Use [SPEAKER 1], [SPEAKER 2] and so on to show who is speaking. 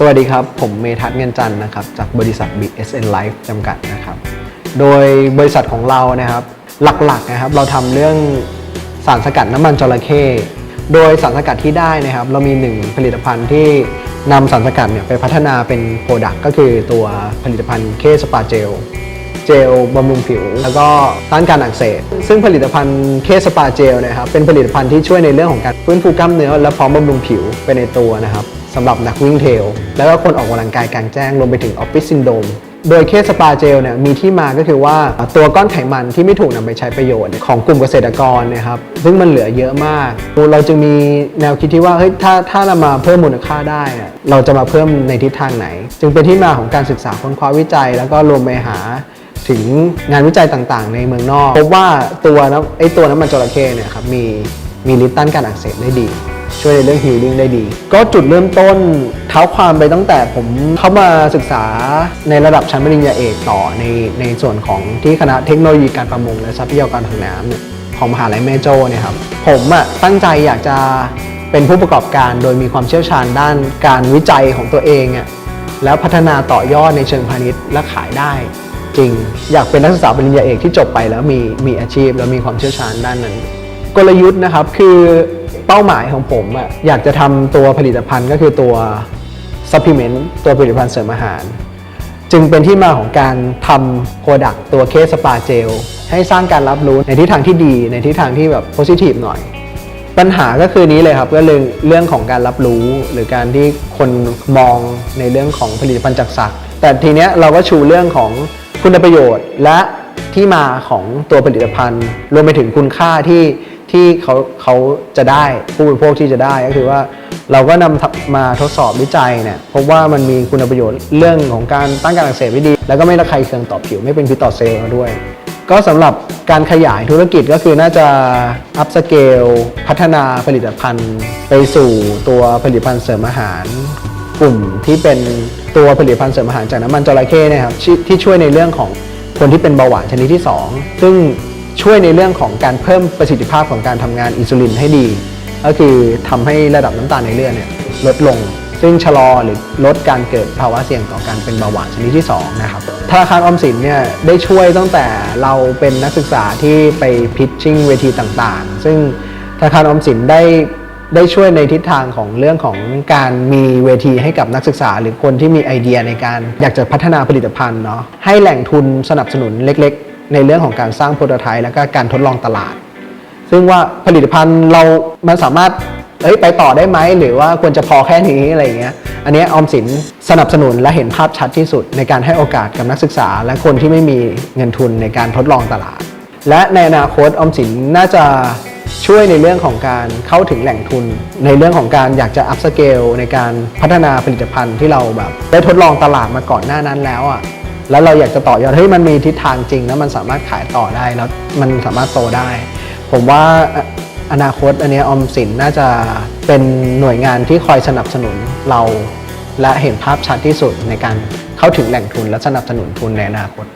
[SPEAKER 1] สวัสดีครับ ผมเมทัศน์เงินจันนะครับ จากบริษัท BSN Life จำกัดนะครับ โดยบริษัทของเรานะครับ หลักๆนะครับ เราทำเรื่องสารสกัดน้ำมันจระเข้โดยสารสกัดที่ได้นะครับ เรามีหนึ่งผลิตภัณฑ์ที่นำสารสกัดเนี่ยไปพัฒนาเป็นโปรดักต์ก็คือตัวผลิตภัณฑ์เคสปาเจลเจลบำรุงผิว แล้วก็ต้านการอักเสบซึ่งผลิตภัณฑ์เคสปาเจลนะครับเป็นผลิตภัณฑ์ที่ช่วยในเรื่องของการฟื้นฟูกล้ามเนื้อและพร้อมบำรุงผิวไปในตัวนะครับ สำหรับนักวิ่งเทรลแล้วก็คนออกกำลังกายกลางแจ้งรวมไปถึงออฟฟิศซินโดมโดยเคสสปาเจลเนี่ยมีที่มาก็คือว่าตัวก้อนไขมันที่ไม่ถูกนำไปใช้ประโยชน์ของกลุ่มเกษตรกรนะครับซึ่งมันเหลือเยอะมาก เราจึงมีแนวคิดที่ว่าเฮ้ยถ้าถ้าเรามาเพิ่มมูลค่าได้อะเราจะมาเพิ่มในทิศทางไหน จึงเป็นที่มาของการศึกษาค้นคว้าวิจัย แล้วก็รวมไปหาถึงงานวิจัยต่างๆ ในเมืองนอก พบว่าตัวน้ำไอตัวน้ำมันจระเข้เนี่ยครับมีมีฤทธิ์ต้านการอักเสบได้ดี ช่วยในเรื่องฮิลลิ่งได้ดี ก็จุดเริ่มต้นเท้าความไปตั้งแต่ผมเข้ามาศึกษาในระดับชั้นปริญญาเอกต่อในในส่วนของที่คณะเทคโนโลยีการประมงและทรัพยากรทางน้ำของมหาลัยแม่โจ้เนี่ยครับผมอะตั้งใจอยากจะเป็นผู้ประกอบการโดยมีความเชี่ยวชาญด้านการวิจัยของตัวเองอะแล้วพัฒนาต่อยอดในเชิงพาณิชย์และขายได้จริง อยากเป็นนักศึกษาปริญญาเอกที่จบไปแล้วมีมีอาชีพ แล้วมีความเชี่ยวชาญด้านนั้น กลยุทธ์นะครับคือเป้าหมายของผมอะอยากจะทำตัวผลิตภัณฑ์ก็คือตัวซัพพลีเมนต์ตัวผลิตภัณฑ์เสริมอาหาร จึงเป็นที่มาของการทำโปรดักต์ตัวเคสสปาเจลให้สร้างการรับรู้ในทิศทางที่ดีในทิศทางที่แบบโพซิทีฟหน่อย ปัญหาก็คือนี้เลยครับก็เรื่องเรื่องของการรับรู้หรือการที่คนมองในเรื่องของผลิตภัณฑ์จากสัตว์แต่ทีเนี้ยเราก็ชูเรื่องของคุณประโยชน์และที่มาของตัวผลิตภัณฑ์ รวมไปถึงคุณค่าที่ ที่เขาเขาจะได้ผู้บริโภคที่จะได้ก็คือว่าเราก็นำมาทดสอบวิจัยเนี่ยพบว่ามันมีคุณประโยชน์เรื่องของการต้านการอักเสบที่ดี แล้วก็ไม่ระคายเคืองต่อผิวไม่เป็นพิษต่อเซลล์ด้วย ก็สำหรับการขยายธุรกิจก็คือน่าจะอัพสเกลพัฒนาผลิตภัณฑ์ ไปสู่ตัวผลิตภัณฑ์เสริมอาหาร กลุ่มที่เป็นตัวผลิตภัณฑ์เสริมอาหารจากน้ำมันจระเข้เนะครับที่ที่ช่วยในเรื่องของคนที่เป็นเบาหวานชนิดที่ 2 ซึ่ง ช่วยในเรื่องของการเพิ่มประสิทธิภาพของการทำงานอินซูลินให้ดี ก็คือทำให้ระดับน้ำตาลในเลือดเนี่ยลดลง ซึ่งชะลอหรือลดการเกิดภาวะเสี่ยงต่อการเป็นเบาหวานชนิดที่2นะครับธนาคารออมสินเนี่ยได้ช่วยตั้งแต่เราเป็นนักศึกษาที่ไปพิชชิ่งเวทีต่างๆ ซึ่งธนาคารออมสินได้ได้ช่วยในทิศทางของเรื่องของการมีเวทีให้กับนักศึกษา หรือคนที่มีไอเดียในการอยากจะพัฒนาผลิตภัณฑ์เนาะให้แหล่งทุนสนับสนุนเล็กๆ ในเรื่องของการสร้างโปรโตไทป์และก็การทดลองตลาด ซึ่งว่าผลิตภัณฑ์เรามันสามารถเอ้ยไปต่อได้ไหมหรือว่าควรจะพอแค่นี้อะไรอย่างเงี้ยอันนี้ออมสินสนับสนุนและเห็นภาพชัดที่สุด ในการให้โอกาสกับนักศึกษา และคนที่ไม่มีเงินทุนในการทดลองตลาด และในอนาคตออมสินน่าจะช่วยในเรื่องของการเข้าถึงแหล่งทุน ในเรื่องของการอยากจะอัพสเกลในการพัฒนาผลิตภัณฑ์ที่เราแบบได้ทดลองตลาดมาก่อนหน้านั้นแล้วอะ แล้วเราอยากจะต่อยอดเฮ้ยมันมีทิศทางจริงแล้วมันสามารถขายต่อได้แล้วมันสามารถโตได้ ผมว่าอนาคตอันนี้ออมสินน่าจะเป็นหน่วยงานที่คอยสนับสนุนเรา และเห็นภาพชัดที่สุดในการเข้าถึงแหล่งทุนและสนับสนุนทุนในอนาคต